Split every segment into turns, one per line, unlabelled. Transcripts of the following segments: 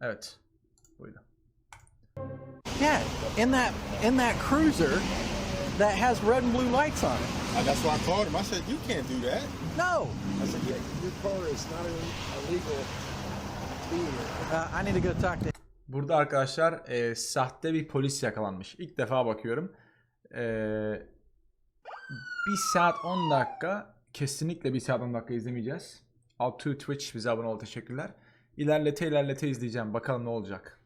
Evet. Buydu.
Yeah, in that in that cruiser that has red and blue lights on it.
Uh, that's why I called him. I said, you can't do that.
No,
I said, yeah, your car is not a, a legal vehicle.
uh, I need to go talk to.
Burada arkadaşlar e, sahte bir polis yakalanmış. İlk defa bakıyorum. E, bir saat 10 dakika kesinlikle bir saat 10 dakika izlemeyeceğiz. Alt to Twitch bize abone ol teşekkürler. İlerlete ilerlete izleyeceğim. Bakalım ne olacak.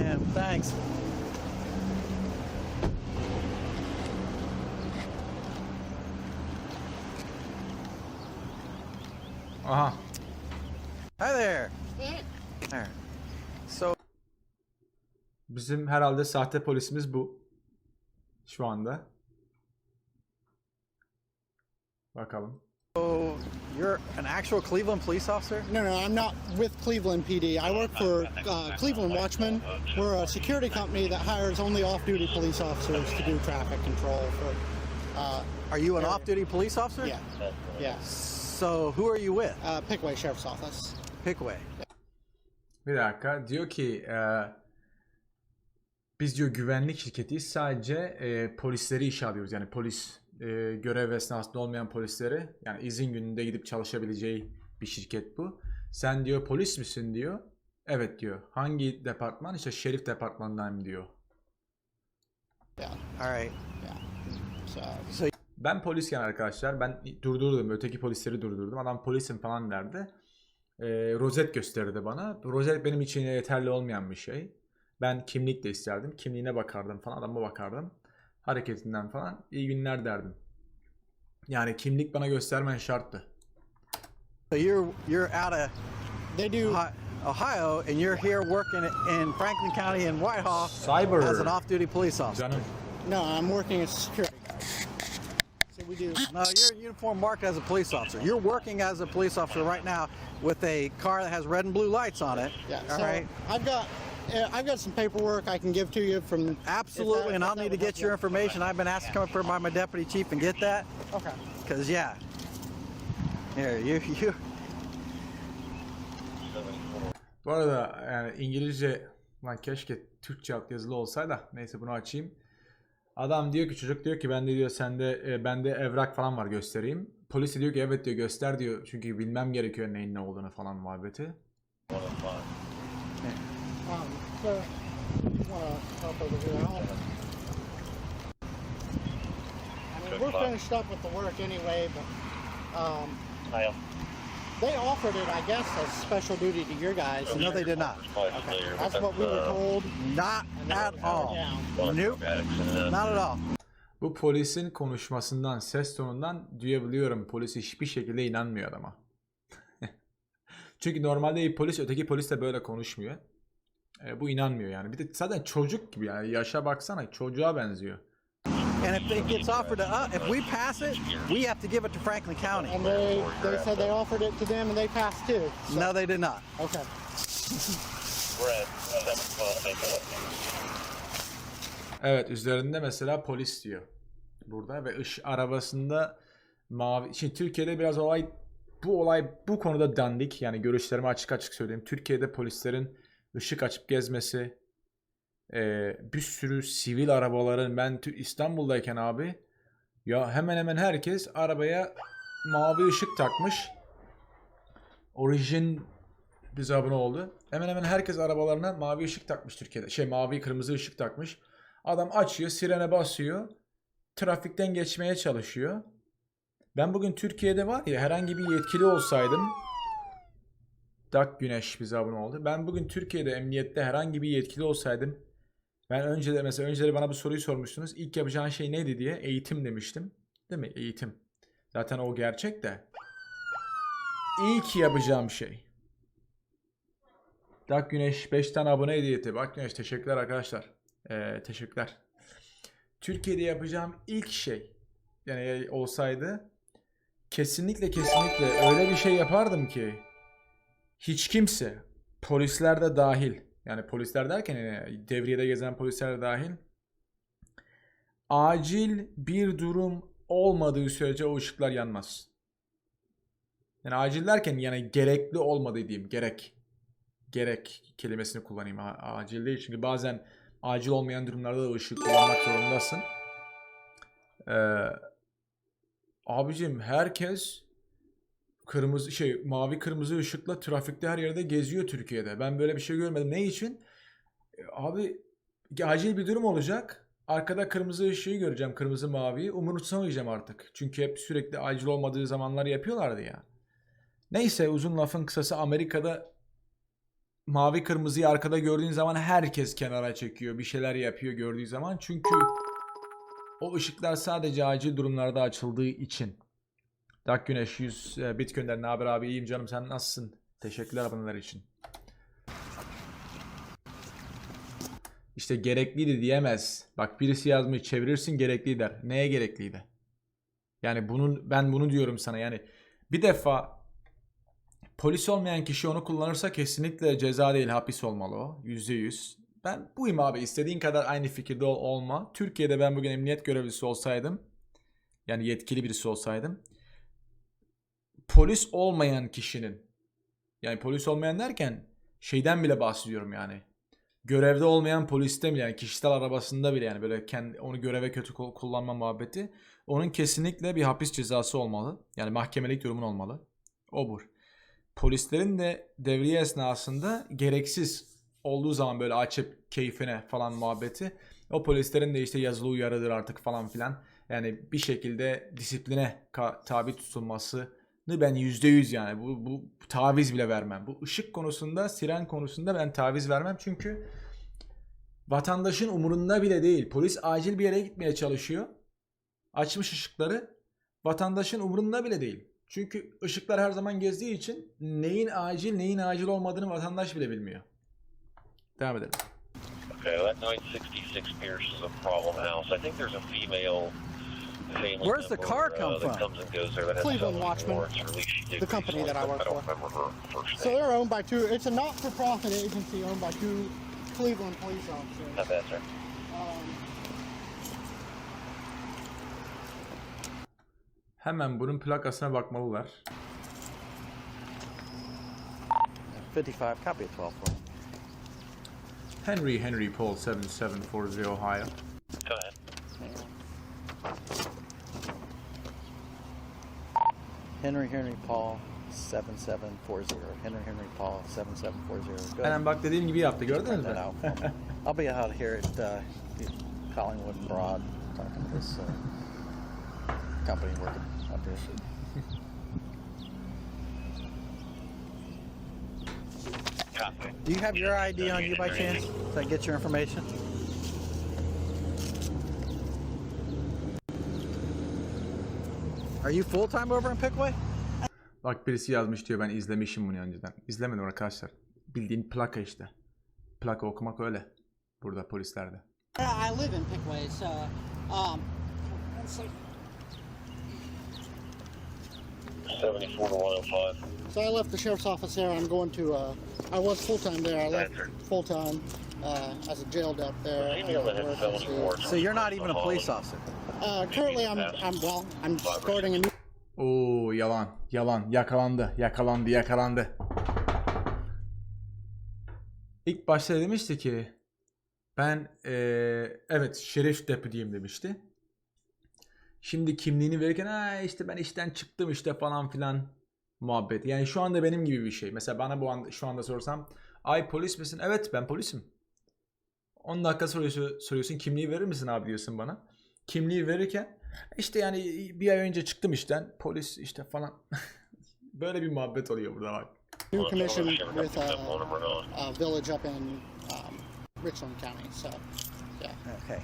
him. Thanks.
Aha.
Hi there. There. So
Bizim herhalde sahte polisimiz bu. Şu anda. Bakalım.
You're an actual Cleveland police officer?
No, no, I'm not with Cleveland PD. I work for uh, Cleveland Watchmen. We're a security company that hires only off-duty police officers to do traffic control for. Uh,
Are you an off-duty police officer?
yeah, yeah.
So who are you with?
Uh, Pickway Sheriff's Office.
Pickway.
Bir dakika. Diyor ki e, biz diyor güvenlik şirketiyiz. Sadece e, polisleri işe alıyoruz. Yani polis e, görev esnasında olmayan polisleri yani izin gününde gidip çalışabileceği bir şirket bu. Sen diyor polis misin diyor. Evet diyor. Hangi departman? İşte şerif departmanından diyor.
Yeah,
All right.
yeah. So,
So
Ben polisken arkadaşlar ben durdurdum. Öteki polisleri durdurdum. Adam polisim falan derdi. Ee, rozet gösterdi bana. Rozet benim için yeterli olmayan bir şey. Ben kimlik de isterdim. Kimliğine bakardım falan. Adama bakardım. Hareketinden falan. İyi günler derdim. Yani kimlik bana göstermen şarttı.
so you're you're out of
they do.
Ohio and you're here working in Franklin County in Whitehall
Cyber.
as an off-duty police officer.
Canım.
No, I'm working as a security guard. So we do.
No, you're in uniform marked as a police officer. You're working as a police officer right now with a car that has red and blue lights on it.
Yeah.
All
so
right.
I've got. Uh, I've got some paperwork I can give to you from.
Absolutely,
that-
and I'll need to get your
you.
information. I've been asked to come up here by my deputy chief and get that.
Okay.
Cause yeah. Here, you you
Bu arada yani İngilizce lan keşke Türkçe alt yazılı olsaydı. da. Neyse bunu açayım. Adam diyor ki çocuk diyor ki bende diyor sende e, bende evrak falan var göstereyim. Polis de diyor ki evet diyor göster diyor. Çünkü bilmem gerekiyor neyin ne olduğunu falan muhabbeti.
Um, so, you wanna help over here? I'll- I mean, we're finished up with the work anyway, but um, they offered it, I guess, as special duty to your guys.
no, they did not.
Okay, that's what we were told.
Not at all.
down.
Nope. Not at all.
Bu polisin konuşmasından, ses tonundan duyabiliyorum. Polis hiçbir şekilde inanmıyor adama. Çünkü normalde bir polis öteki polis de böyle konuşmuyor. E, bu inanmıyor yani. Bir de zaten çocuk gibi yani yaşa baksana çocuğa benziyor.
And if it gets offered to us, if we pass it, we have to give it to Franklin County.
And they, they said they offered it to them and they passed too. So,
No, they did not.
Okay.
Evet üzerinde mesela polis diyor. Burada ve ış arabasında mavi. Şimdi Türkiye'de biraz olay bu olay bu konuda dandik. Yani görüşlerimi açık açık söyleyeyim. Türkiye'de polislerin ışık açıp gezmesi eee, bir sürü sivil arabaların ben İstanbul'dayken abi ya hemen hemen herkes arabaya mavi ışık takmış. Origin bize abone oldu. Hemen hemen herkes arabalarına mavi ışık takmış Türkiye'de. Şey mavi kırmızı ışık takmış. Adam açıyor, sirene basıyor. Trafikten geçmeye çalışıyor. Ben bugün Türkiye'de var ya herhangi bir yetkili olsaydım Dak Güneş bize abone oldu. Ben bugün Türkiye'de emniyette herhangi bir yetkili olsaydım ben önce de mesela önceleri bana bu soruyu sormuştunuz. İlk yapacağın şey neydi diye eğitim demiştim. Değil mi? Eğitim. Zaten o gerçek de. İlk yapacağım şey. Dak Güneş 5 tane abone hediye etti. Bak Güneş teşekkürler arkadaşlar. Ee, teşekkürler. Türkiye'de yapacağım ilk şey yani olsaydı kesinlikle kesinlikle öyle bir şey yapardım ki hiç kimse polisler de dahil yani polisler derken yani devriyede gezen polisler de dahil acil bir durum olmadığı sürece o ışıklar yanmaz. Yani acil derken yani gerekli olma dediğim gerek. Gerek kelimesini kullanayım. Acil değil çünkü bazen acil olmayan durumlarda da ışık kullanmak zorundasın. Ee, abicim herkes kırmızı şey mavi kırmızı ışıkla trafikte her yerde geziyor Türkiye'de. Ben böyle bir şey görmedim. Ne için? E, Abi acil bir durum olacak. Arkada kırmızı ışığı göreceğim. Kırmızı maviyi. Umursamayacağım artık. Çünkü hep sürekli acil olmadığı zamanlar yapıyorlardı ya. Neyse uzun lafın kısası Amerika'da mavi kırmızıyı arkada gördüğün zaman herkes kenara çekiyor. Bir şeyler yapıyor gördüğü zaman. Çünkü o ışıklar sadece acil durumlarda açıldığı için. Dak Güneş 100 e, bit gönder. Ne haber abi? İyiyim canım. Sen nasılsın? Teşekkürler aboneler için. İşte gerekliydi diyemez. Bak birisi yazmış çevirirsin gerekli der. Neye gerekliydi? Yani bunun ben bunu diyorum sana. Yani bir defa polis olmayan kişi onu kullanırsa kesinlikle ceza değil hapis olmalı o. Yüzde yüz. Ben buyum abi. İstediğin kadar aynı fikirde ol, olma. Türkiye'de ben bugün emniyet görevlisi olsaydım yani yetkili birisi olsaydım polis olmayan kişinin yani polis olmayan derken şeyden bile bahsediyorum yani görevde olmayan poliste bile yani kişisel arabasında bile yani böyle kendi, onu göreve kötü kul- kullanma muhabbeti onun kesinlikle bir hapis cezası olmalı. Yani mahkemelik durumun olmalı. Obur. Polislerin de devriye esnasında gereksiz olduğu zaman böyle açıp keyfine falan muhabbeti o polislerin de işte yazılı uyarıdır artık falan filan. Yani bir şekilde disipline tabi tutulmasını ben %100 yani bu, bu taviz bile vermem. Bu ışık konusunda, siren konusunda ben taviz vermem çünkü vatandaşın umurunda bile değil. Polis acil bir yere gitmeye çalışıyor. Açmış ışıkları. Vatandaşın umurunda bile değil. Çünkü ışıklar her zaman gezdiği için neyin acil neyin acil olmadığını vatandaş bile bilmiyor. Devam edelim.
Okay, that 966 Pierce is a problem house. I think there's a female family
Where's the car come
uh,
from?
comes and goes there that has
Cleveland
felony
Watchman,
warrants, or at least she did
the company that I work for.
remember her first
So they're owned by two. It's a not-for-profit agency owned by two Cleveland police officers.
Not bad, sir.
Um,
Hemen bunun plakasına bakmalılar.
55, copy 12.
Henry Henry Paul 7740 Ohio.
Go ahead.
Henry Henry Paul 7740. Henry Henry Paul 7740. Go
Aynen bak dediğim gibi yaptı gördünüz
Print
mü?
that out. I'll be out here at uh, Collingwood and Broad talking to this uh, company working up here. Do you have your ID on you by chance? So I get your information? Are you full time over in Pickway?
Bak birisi yazmış diyor ben izlemişim bunu önceden. İzlemedim arkadaşlar. Bildiğin plaka işte. Plaka okumak öyle. Burada polislerde.
I live in Pickway, so um, so,
74 to 105.
so I left the sheriff's office there. I'm going to. Uh, I was full time there. I left full time uh, as a jailed up there.
The female that had
Working
felony
to-
warrants.
So you're not even a police officer.
Uh, currently, I'm. I'm well. I'm starting a new
Oo yalan. Yalan. Yakalandı. Yakalandı. Yakalandı. İlk başta demişti ki ben eee, evet şerif deputy'yim demişti. Şimdi kimliğini verirken ha işte ben işten çıktım işte falan filan muhabbet. Yani şu anda benim gibi bir şey. Mesela bana bu anda şu anda sorsam ay polis misin? Evet ben polisim. 10 dakika soruyorsun, soruyorsun kimliği verir misin abi diyorsun bana. Kimliği verirken işte yani bir ay önce çıktım işten polis işte falan. Böyle bir muhabbet oluyor burada bak.
new commission with uh,
on.
a village up in um, Richland County. So, yeah.
Okay.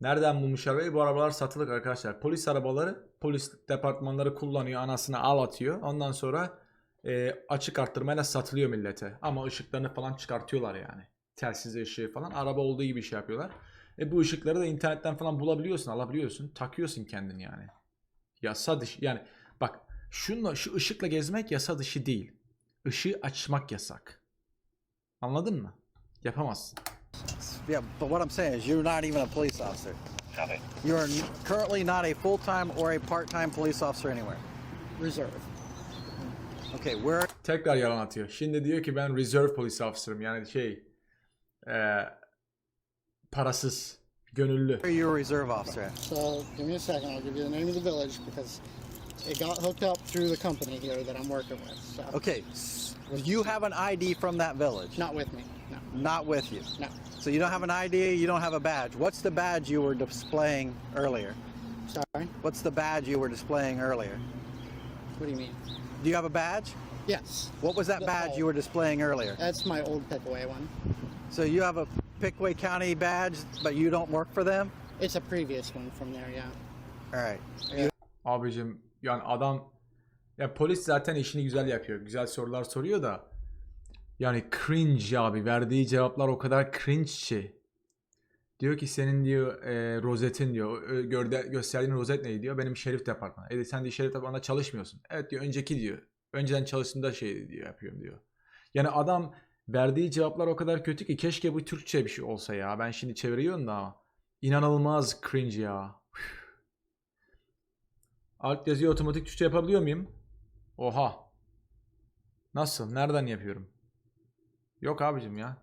Nereden bulmuş arabayı? Bu arabalar satılık arkadaşlar. Polis arabaları polis departmanları kullanıyor. Anasını ağlatıyor. Ondan sonra e, açık arttırmayla satılıyor millete. Ama ışıklarını falan çıkartıyorlar yani. Telsiz ışığı falan. Araba olduğu gibi şey yapıyorlar. E bu ışıkları da internetten falan bulabiliyorsun, alabiliyorsun. Takıyorsun kendin yani. Yasa dışı yani bak şunla şu ışıkla gezmek yasa dışı değil. Işığı açmak yasak. Anladın mı? Yapamazsın.
Yeah, but what I'm saying is you're not even a police officer.
Copy.
You are currently not a full time or a part time police officer anywhere.
Reserve.
Okay, where
Tekrar yalan atıyor. Şimdi diyor ki ben reserve police officer'ım. Yani şey eee, parasız, gönüllü.
are you a reserve officer at?
So give me a second. I'll give you the name of the village because it got hooked up through the company here that I'm working with. So
Okay, s- you have an ID from that village.
not with me. No,
Not with you.
no.
So you don't have an ID, you don't have a badge. What's the badge you were displaying earlier?
Sorry.
What's the badge you were displaying earlier?
What do you mean?
Do you have a badge?
Yes,
What was that
The-
badge
oh.
you were displaying earlier?
that's my old Pickaway one.
So you have a Pickaway County badge, but you don't work for them?
It's a previous one from there. Yeah.
All right.
Abicim yani adam ya polis zaten işini güzel yapıyor. Güzel sorular soruyor da yani cringe abi. Verdiği cevaplar o kadar cringe ki. Diyor ki senin diyor e, rozetin diyor. Görde, gösterdiğin rozet neydi diyor. Benim şerif departmanı. E sen de şerif departmanında çalışmıyorsun. Evet diyor önceki diyor. Önceden çalıştığında şey diyor yapıyorum diyor. Yani adam verdiği cevaplar o kadar kötü ki keşke bu Türkçe bir şey olsa ya. Ben şimdi çeviriyorum da inanılmaz cringe ya. Alt yazıyı otomatik Türkçe yapabiliyor muyum? Oha. Nasıl? Nereden yapıyorum? Yok abicim ya.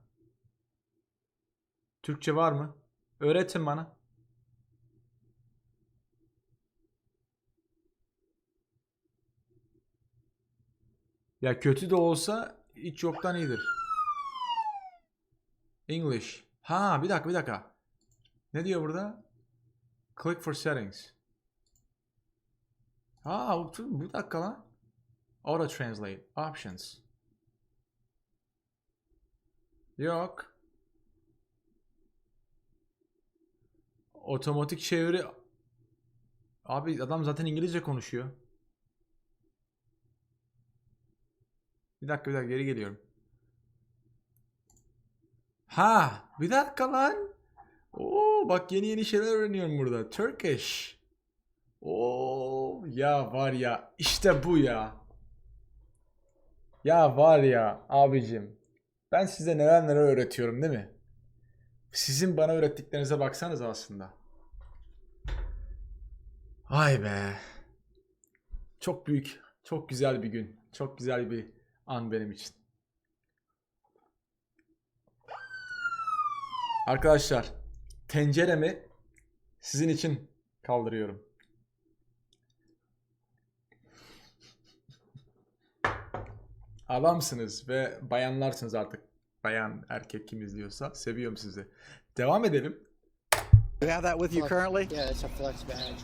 Türkçe var mı? Öğretin bana. Ya kötü de olsa hiç yoktan iyidir. English. Ha bir dakika bir dakika. Ne diyor burada? Click for settings. Ha bu dakika lan. Auto translate options. Yok. Otomatik çeviri. Abi adam zaten İngilizce konuşuyor. Bir dakika bir dakika geri geliyorum. Ha, bir dakika lan. Oo, bak yeni yeni şeyler öğreniyorum burada. Turkish. Oo, ya var ya işte bu ya. Ya var ya abicim. Ben size neler neler öğretiyorum değil mi? Sizin bana öğrettiklerinize baksanız aslında. Ay be. Çok büyük, çok güzel bir gün. Çok güzel bir an benim için. Arkadaşlar, tenceremi sizin için kaldırıyorum. Adamsınız ve bayanlarsınız artık. Bayan, erkek kim izliyorsa. Seviyorum sizi. Devam edelim.
You have that with you currently?
Yeah, it's a flex badge.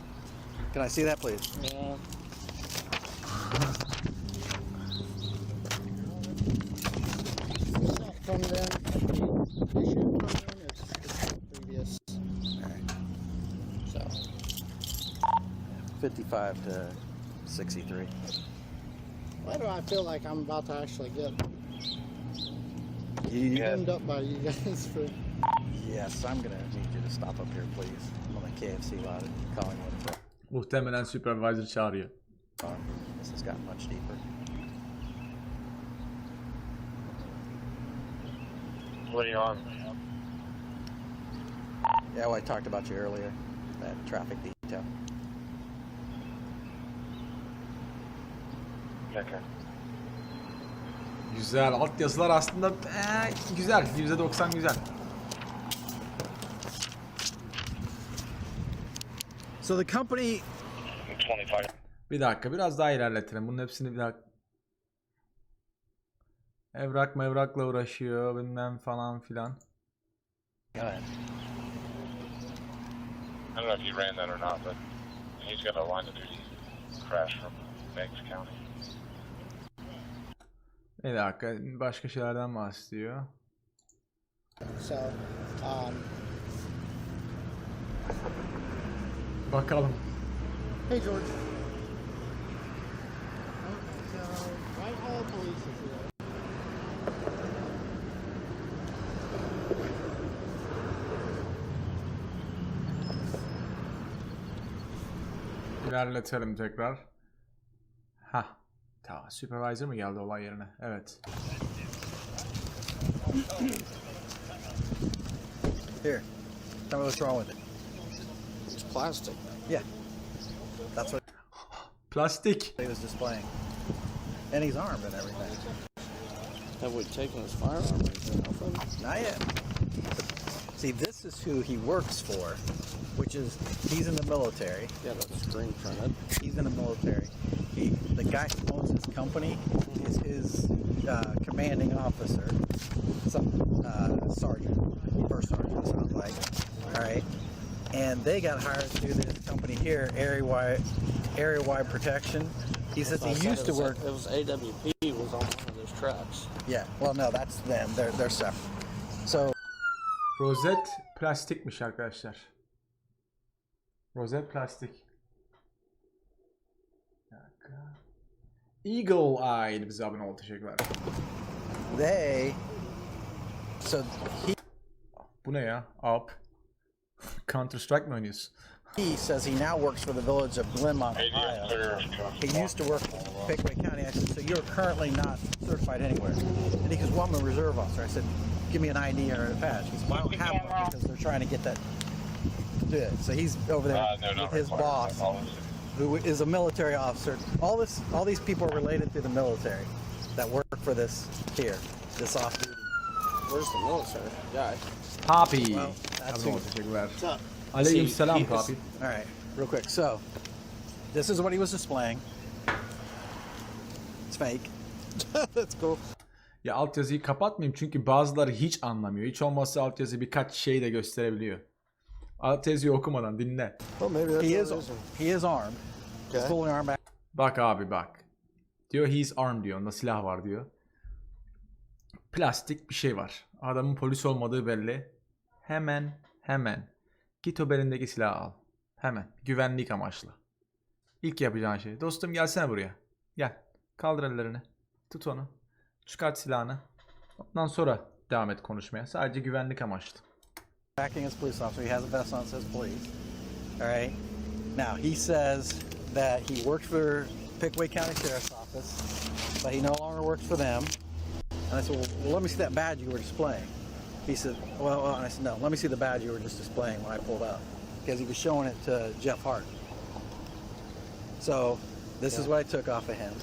Can I see that, please?
Yeah. From them.
55 to 63.
why do I feel like I'm about to actually get
You, you-
pinned up by you guys for?
Yes, I'm gonna need you to stop up here, please. I'm on the KFC lot at Collingwood. and
Muhtemelen supervisor çağırıyor.
Broad. This has gotten much deeper.
What are you on?
Yeah, well, I talked about you earlier. That traffic detail.
Okay.
Güzel. Alt yazılar aslında eee, güzel. %90 güzel.
So the company
25.
Bir dakika biraz daha ilerletelim. Bunun hepsini bir dakika. Evrak mevrakla uğraşıyor bilmem falan filan.
Ahead.
I don't know if you ran that or not, but he's got a line of duty crash from Banks County.
Bir dakika başka şeylerden bahsediyor.
So, um,
Bakalım.
hey George. So, Whitehall Police is here.
İlerletelim tekrar. Ha. Ta supervisor mı geldi olay yerine? Evet.
Here. Tell me what's wrong with it.
It's plastic.
Yeah. That's what
Plastic.
he was displaying. and he's armed and everything.
Have we taken his firearm or anything off him?
Not yet. See, this is who he works for, which is he's in the military.
Yeah, that's screen printed.
He's in the military. He, the guy who owns his company is his uh, commanding officer, some uh, sergeant, first sergeant, it sounds like. All right, and they got hired to do this company here, area wide, area wide protection. He says he used to work.
It was AWP was on one of those trucks.
Yeah, well, no, that's them. They're they're separate. So
Rozet plastikmiş arkadaşlar. Rozet plastik. Bir dakika. Eagle Eye bize abone oldu teşekkürler.
they, so he
Bu ne ya? Up. Counter Strike mi oynuyorsun?
He says he now works for the village of Glenmont, Ohio. He used to work in Pickaway County. I said, so you're currently not certified anywhere? And he goes, well, I'm a reserve officer. I said, give me an ID or a badge. He said, well, I don't have one because they're trying to get that to do it. So he's over there
Uh, no,
with his
required.
boss, who is a military officer. All this, all these people are related to the military that work for this here, this off-duty.
Where's the military guy?
Poppy.
Well, that's
abone oldu
who-
teşekkürler.
What's up?
Aleyküm
See,
selam
he is-
Papi.
All right, real quick. So, this is what he was displaying. It's fake. That's cool.
Ya altyazıyı kapatmayayım çünkü bazıları hiç anlamıyor. Hiç olmazsa altyazı birkaç şey de gösterebiliyor. Altyazıyı okumadan dinle.
Well, maybe that's
He
what
is
it is.
he is armed. He's
Okay.
fully armed.
Bak abi bak. Diyor he's armed diyor. Onda silah var diyor. Plastik bir şey var. Adamın polis olmadığı belli. Hemen hemen git o belindeki silahı al. Hemen. Güvenlik amaçlı. İlk yapacağın şey. Dostum gelsene buraya. Gel. Kaldır ellerini. Tut onu. Çıkart silahını. Ondan sonra devam et konuşmaya. Sadece güvenlik amaçlı.
Acting as police officer. He has a vest on that says police. All right. Now he says that he worked for Pickaway County Sheriff's Office, but he no longer works for them. And I said, well, well, let me see that badge you were displaying. He said, well, well, and I said, no, let me see the badge you were just displaying when I pulled up, because he was showing it to Jeff Hart. So this is what I took off of him.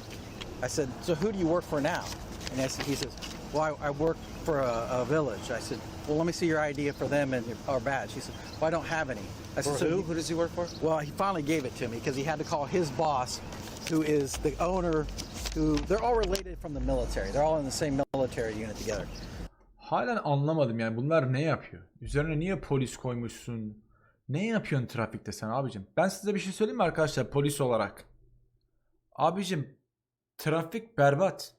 I said, so who do you work for now? And I said, he says, well, I, I work for a, a village. I said, well, let me see your ID for them and your, our badge. He said, well, I don't have any. I said, so you-
does he work for?
well, he finally gave it to me because he had to call his boss, who is the owner, who they're all related from the military. They're all in the same military unit together.
Halen anlamadım yani bunlar ne yapıyor? Üzerine niye polis koymuşsun? Ne yapıyorsun trafikte sen abicim? Ben size bir şey söyleyeyim mi arkadaşlar polis olarak? Abicim trafik berbat.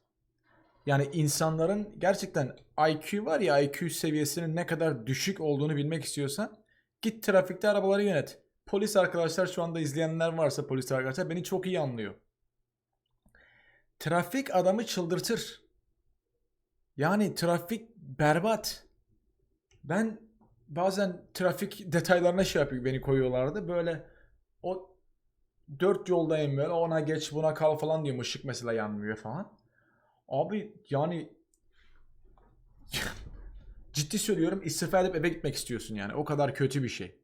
Yani insanların gerçekten IQ var ya IQ seviyesinin ne kadar düşük olduğunu bilmek istiyorsan git trafikte arabaları yönet. Polis arkadaşlar şu anda izleyenler varsa polis arkadaşlar beni çok iyi anlıyor. Trafik adamı çıldırtır. Yani trafik berbat. Ben bazen trafik detaylarına şey yapıyor beni koyuyorlardı. Böyle o dört yoldayım böyle ona geç buna kal falan diyorum ışık mesela yanmıyor falan. Abi yani ciddi söylüyorum istifa edip eve gitmek istiyorsun yani o kadar kötü bir şey.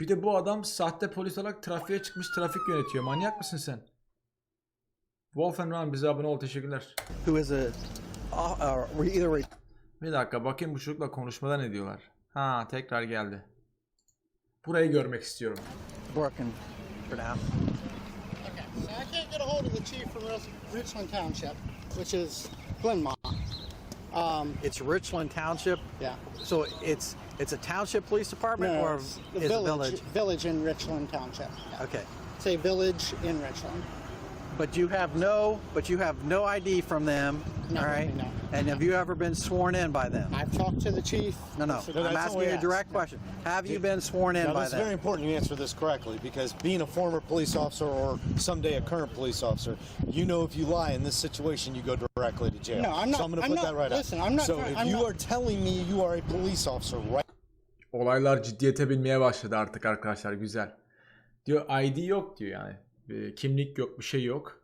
Bir de bu adam sahte polis olarak trafiğe çıkmış trafik yönetiyor. Manyak mısın sen? Wolf and Run bize abone ol teşekkürler.
Who is a uh, uh, either re-
Bir dakika bakayım bu çocukla konuşmada ne diyorlar. Ha tekrar geldi. Burayı görmek istiyorum.
working for now.
Okay, so I can't get a hold of the chief from Richland Township, which is Glenmont. Um,
It's Richland Township,
yeah.
so it's it's a township police department
No,
or
it's
it
village,
village?
village in Richland Township. Yeah.
Okay,
It's a village in Richland.
But you have no but you have no ID from them,
No,
all right?
no.
And have you ever been sworn in by them?
I've talked to the chief.
No, no.
This is-
I'm
that's
asking
only
you a
asked.
direct question. Have you been sworn in
Now,
by
that's very
them?
important you answer this correctly because being a former police officer or someday a current police officer, you know if you lie in this situation, you go directly to jail.
No, I'm not-
So I'm going to
I'm
put
not-
that right
listen,
out.
I'm not
So
trying-
if
I'm
you
not-
are telling me you are a police officer right
Olaylar ciddiyete binmeye başladı artık arkadaşlar güzel. Diyor ID yok diyor yani. Bir kimlik yok bir şey yok.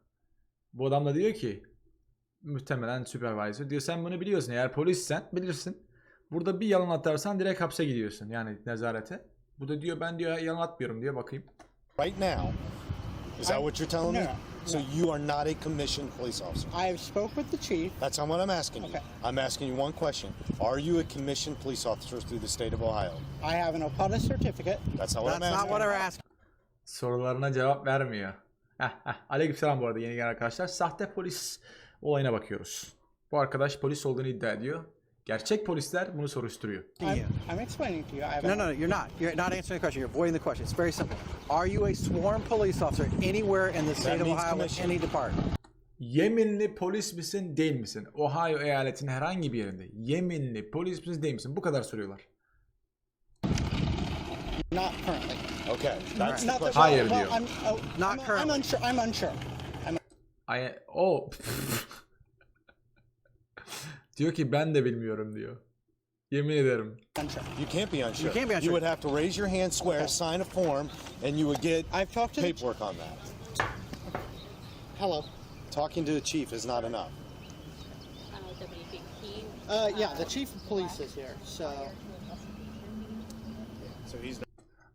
Bu adam da diyor ki muhtemelen supervisor diyor sen bunu biliyorsun eğer polissen bilirsin. Burada bir yalan atarsan direkt hapse gidiyorsun yani nezarete. Bu da diyor ben diyor yalan atmıyorum diyor bakayım.
right now, is that
I'm-
what you're telling
no,
me? So you are not a commissioned police officer.
I have spoke with the chief.
That's not what I'm asking you.
Okay.
I'm asking you one question. Are you a commissioned police officer through the state of Ohio?
I have an OPUDA certificate.
That's not what
That's
I'm
not
asking.
what they're asking.
Sorularına cevap vermiyor. Heh, heh. Aleykümselam bu arada yeni gelen arkadaşlar. Sahte polis olayına bakıyoruz. Bu arkadaş polis olduğunu iddia ediyor. Gerçek polisler bunu soruşturuyor.
I'm, I'm explaining to you. I
No, no, no, you're not. You're not answering the question. You're avoiding the question. It's very simple. Are you a sworn police officer anywhere in the state of Ohio with
commission.
any department?
Yeminli polis misin değil misin? Ohio eyaletinin herhangi bir yerinde. Yeminli polis misin değil misin? Bu kadar soruyorlar.
Not currently.
Okay, that's the
Not that,
question.
Hayır
well,
diyor.
I'm, oh,
Not
I'm, I'm
currently.
unsure. I'm unsure. I'm
Ay o diyor ki ben de bilmiyorum diyor. Yemin ederim.
unsure.
You can't be unsure.
You can't be unsure.
You would have to raise your hand, swear, sign a form, and you would get
I've talked to the
paperwork on that.
Hello.
Talking to the chief is not enough.
Uh, yeah, the chief of police is here. So
So he's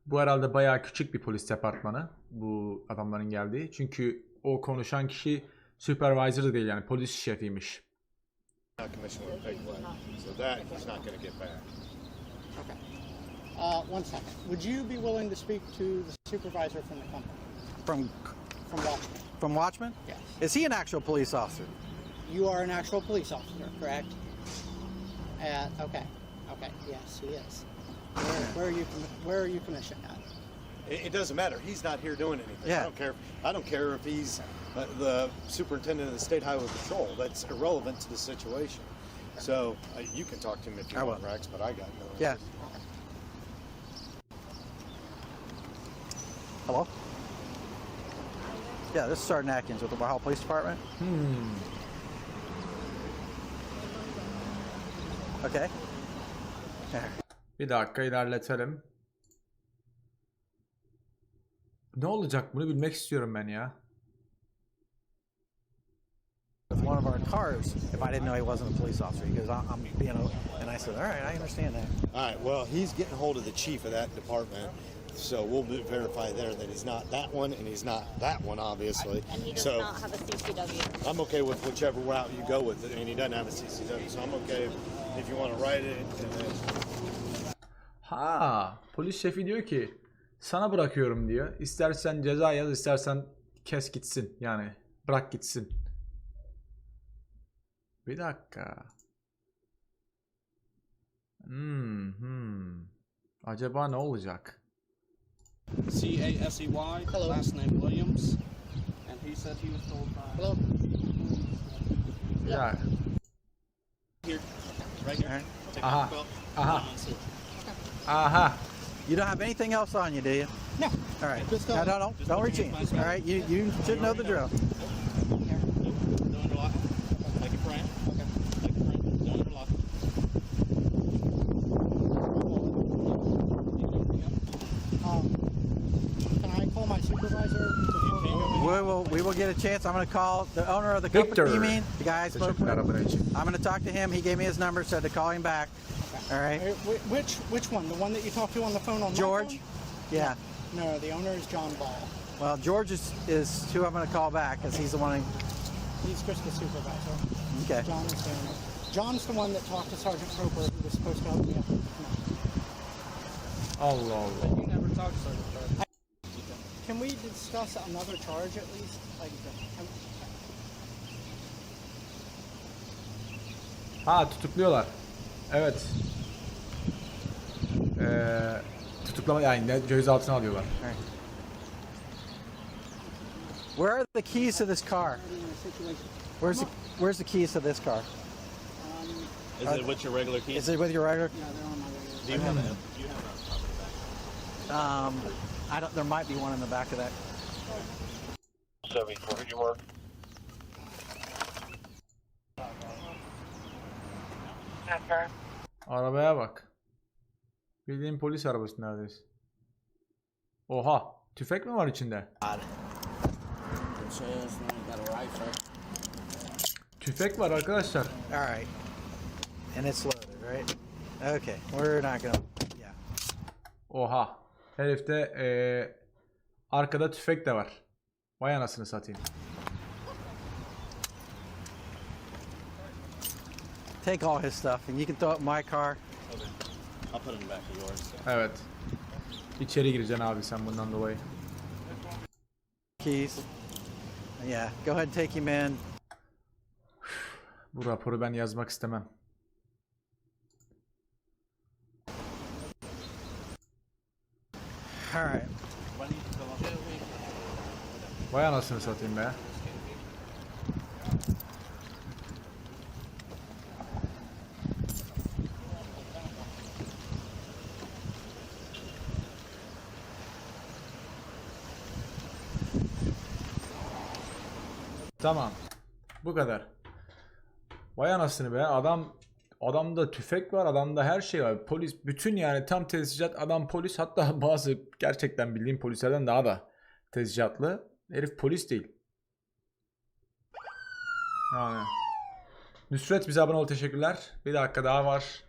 Bu herhalde bayağı küçük bir polis departmanı. Bu adamların geldiği. Çünkü o konuşan kişi supervisor da değil yani polis şefiymiş.
okay. Uh, one second. Would you be willing to speak to the supervisor from the company
From
from Watchman?
from Watchman?
Yes.
Is he an actual police officer?
You are an actual police officer, correct? Uh, okay. Okay. Yes, he is. Where, where are you? Where are you commissioned at?
It, it doesn't matter. He's not here doing anything.
Yeah.
I don't care. I don't care if he's uh, the superintendent of the state highway patrol. That's irrelevant to the situation. So uh, you can talk to him if you
I
want,
will.
Rex, but I got no.
Yeah. Hello? Yeah, this is Sergeant Atkins with the Ohio Police Department. Hmm. Okay. There.
Bir dakika ilerletelim. Ne olacak bunu bilmek istiyorum ben ya.
With one of our cars, if I didn't know he wasn't a police officer, he goes, "I- "I'm being," a, and I said, "All right, I understand that."
All right. Well, he's getting hold of the chief of that department. So we'll be- verify there that he's not that one and he's not that one, obviously.
And he does
So
not have a CCW.
I'm okay with whichever route you go with it. I mean, he doesn't have a CCW, so I'm okay if, if you want to write it. And then,
Ha, polis şefi diyor ki sana bırakıyorum diyor. İstersen ceza yaz, istersen kes gitsin. Yani bırak gitsin. Bir dakika. Hmm, hmm. Acaba ne olacak?
C A S E Y,
Hello.
last name Williams, and he said he was told by
Hello.
Ya,
here, right here.
Aha. Aha.
Come on, sir.
aha.
You don't have anything else on you, do you?
No.
All right.
Just
no,
go.
no, no.
Just
Don't reach in.
hands
All
back.
right. You you should know the drill.
Don't interlock. Like your friend. Okay. Like your friend. Don't interlock.
Um, can I call my supervisor?
We will we will get a chance. I'm going to call the owner of the company.
Victor.
You mean the guy I spoke with? I'm going to talk to him. He gave me his number, said to call him back. All right.
Which which one? The one that you talked to on the phone on my
George.
phone?
Yeah.
No, the owner is John Ball.
Well, George is, is who I'm going to call back because he's the one. Who,
He's just the supervisor.
okay.
John is the owner. John's the one that talked to Sergeant Roper, who was supposed to help me up.
Allah Allah.
You never talked to Sergeant Carter.
Can we discuss another charge at least? Like, um,
Ha tutukluyorlar. Evet. Ee, tutuklama yani ne- gözaltına alıyorlar.
All right. Where are the keys to this car? Where's the Where's the keys to this car?
Is it with your regular key?
Is it with your regular?
yeah, they're on my way.
Do you have a? You have
Um, I don't. There might be one in the back of that.
74, who'd you mark?
Arabaya bak. Bildiğin polis arabası neredeyse. Oha. Tüfek mi var içinde? Tüfek var arkadaşlar.
All right. And it's loaded, right? Okay. We're not gonna. Yeah.
Oha. Herifte eee arkada tüfek de var. Vay anasını satayım.
Take all his stuff, and you can throw it in my car.
Okay. I'll put it in the back of yours.
Evet. İçeri gireceksin abi sen bundan dolayı.
Keys. Yeah, go ahead and take him in.
Bu raporu ben yazmak istemem.
All right.
Why do you fill out that week?
Vay anasını satayım be. Tamam. Bu kadar. Vay anasını be. Adam adamda tüfek var, adamda her şey var. Polis bütün yani tam tesisat adam polis hatta bazı gerçekten bildiğim polislerden daha da tesisatlı. Herif polis değil. Yani. Nusret bize abone ol teşekkürler. Bir dakika daha var.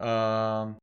Eee